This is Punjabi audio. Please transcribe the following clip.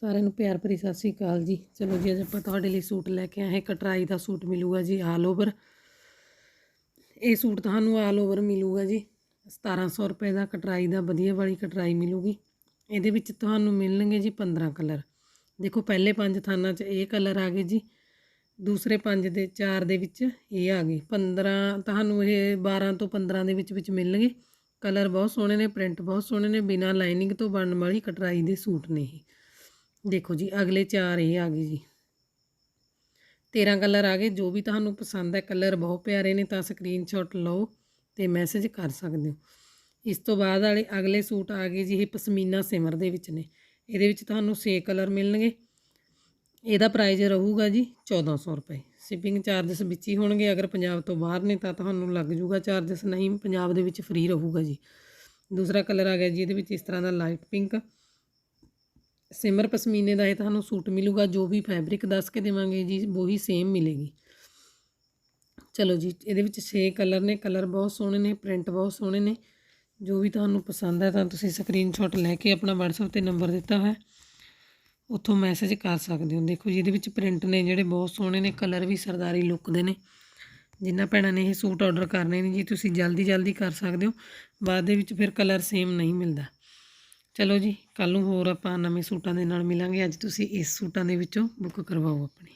ਸਾਰਿਆਂ ਨੂੰ ਪਿਆਰ ਭਰੀ ਸਤਿ ਸ੍ਰੀ ਅਕਾਲ ਜੀ। ਚਲੋ ਜੀ, ਅੱਜ ਆਪਾਂ ਤੁਹਾਡੇ ਲਈ ਸੂਟ ਲੈ ਕੇ ਆਏ ਹਾਂ। ਕਟਰਾਈ ਦਾ ਸੂਟ ਮਿਲੂਗਾ ਜੀ ਆਲ ਓਵਰ ਇਹ ਸੂਟ ਤੁਹਾਨੂੰ ਆਲ ਓਵਰ ਮਿਲੂਗਾ ਜੀ। 1700 ਰੁਪਏ ਦਾ ਕਟਰਾਈ ਦਾ, ਵਧੀਆ ਵਾਲੀ ਕਟਰਾਈ ਮਿਲੂਗੀ। ਇਹਦੇ ਵਿੱਚ ਤੁਹਾਨੂੰ ਮਿਲਣਗੇ ਜੀ 15 ਕਲਰ। ਦੇਖੋ, ਪਹਿਲੇ ਪੰਜ ਥਾਨਾਂ 'ਚ ਇਹ ਕਲਰ ਆ ਗਏ ਜੀ। ਦੂਸਰੇ ਪੰਜ ਦੇ, ਚਾਰ ਦੇ ਵਿੱਚ ਇਹ ਆ ਗਏ। 15 ਤੁਹਾਨੂੰ ਇਹ 12 ਤੋਂ 15 ਦੇ ਵਿੱਚ ਵਿੱਚ ਮਿਲਣਗੇ। ਕਲਰ ਬਹੁਤ ਸੋਹਣੇ ਨੇ, ਪ੍ਰਿੰਟ ਬਹੁਤ ਸੋਹਣੇ ਨੇ। ਬਿਨਾਂ ਲਾਈਨਿੰਗ ਤੋਂ ਬਣਨ ਵਾਲੀ ਕਟਰਾਈ ਦੇ ਸੂਟ ਨੇ ਇਹ। ਦੇਖੋ ਜੀ, ਅਗਲੇ ਚਾਰ ਇਹ ਆ ਗਏ ਜੀ। 13 ਕਲਰ ਆ ਗਏ, ਜੋ ਵੀ ਤੁਹਾਨੂੰ ਪਸੰਦ ਹੈ ਕਲਰ ਬਹੁਤ ਪਿਆਰੇ ਨੇ, ਤਾਂ ਸਕਰੀਨਸ਼ਾਟ ਲਓ ਤੇ ਮੈਸੇਜ ਕਰ ਸਕਦੇ ਹੋ। ਇਸ ਤੋਂ ਬਾਅਦ ਵਾਲੇ ਅਗਲੇ ਸੂਟ ਆ ਗਏ ਜੀ, ਇਹ ਪਸਮੀਨਾ ਸਿਮਰ ਦੇ ਵਿੱਚ ਨੇ। ਇਹਦੇ ਵਿੱਚ ਤੁਹਾਨੂੰ 6 ਕਲਰ ਮਿਲਣਗੇ। ਇਹਦਾ ਪ੍ਰਾਈਸ ਰਹੂਗਾ ਜੀ 1400 ਰੁਪਏ। ਸ਼ਿਪਿੰਗ ਚਾਰजेस ਵਿੱਚ ਹੀ ਹੋਣਗੇ, ਅਗਰ ਪੰਜਾਬ ਤੋਂ ਬਾਹਰ ਨੇ ਤਾਂ ਤੁਹਾਨੂੰ ਲੱਗ ਜੂਗਾ ਚਾਰजेस ਨਹੀਂ, ਪੰਜਾਬ ਦੇ ਵਿੱਚ ਫ੍ਰੀ ਰਹੂਗਾ ਜੀ। ਦੂਸਰਾ ਕਲਰ ਆ ਗਿਆ ਜੀ, ਇਹਦੇ ਵਿੱਚ ਇਸ ਤਰ੍ਹਾਂ ਦਾ ਲਾਈਟ ਪਿੰਕ ਸਿਮਰ ਪਸ਼ਮੀਨੇ ਦਾ ਇਹ ਤੁਹਾਨੂੰ ਸੂਟ ਮਿਲੂਗਾ, ਜੋ ਵੀ ਫੈਬਰਿਕ ਦੱਸ ਕੇ ਦੇਵਾਂਗੇ ਜੀ, ਉਹੀ ਸੇਮ ਮਿਲੇਗੀ। ਚਲੋ ਜੀ, ਇਹਦੇ ਵਿੱਚ 6 ਕਲਰ ਨੇ ਕਲਰ ਬਹੁਤ ਸੋਹਣੇ ਨੇ ਪ੍ਰਿੰਟ ਬਹੁਤ ਸੋਹਣੇ ਨੇ। ਜੋ ਵੀ ਤੁਹਾਨੂੰ ਪਸੰਦ ਹੈ ਤਾਂ ਤੁਸੀਂ ਸਕਰੀਨਸ਼ਾਟ ਲੈ ਕੇ ਆਪਣਾ WhatsApp ਤੇ ਨੰਬਰ ਦਿੱਤਾ ਹੋਇਆ ਉੱਥੋਂ ਮੈਸੇਜ ਕਰ ਸਕਦੇ ਹੋ। ਦੇਖੋ ਜੀ, ਇਹਦੇ ਵਿੱਚ ਪ੍ਰਿੰਟ ਨੇ ਜਿਹੜੇ ਬਹੁਤ ਸੋਹਣੇ ਨੇ ਕਲਰ ਵੀ ਸਰਦਾਰੀ ਲੁੱਕ ਦੇ ਨੇ। ਜਿੰਨਾ ਭੈਣਾਂ ਨੇ ਇਹ ਸੂਟ ਆਰਡਰ ਕਰਨੇ ਨੇ ਜੀ, ਤੁਸੀਂ ਜਲਦੀ ਜਲਦੀ ਕਰ ਸਕਦੇ ਹੋ। ਬਾਅਦ ਦੇ ਵਿੱਚ ਫਿਰ ਕਲਰ ਸੇਮ ਨਹੀਂ ਮਿਲਦਾ। ਚਲੋ ਜੀ ਕੱਲ ਨੂੰ ਹੋਰ ਆਪਾਂ ਨਵੇਂ ਸੂਟਾਂ ਦੇ ਨਾਲ ਮਿਲਾਂਗੇ। ਅੱਜ ਤੁਸੀਂ ਇਸ ਸੂਟਾਂ ਦੇ ਵਿੱਚੋਂ ਬੁੱਕ ਕਰਵਾਓ ਆਪਣੀ।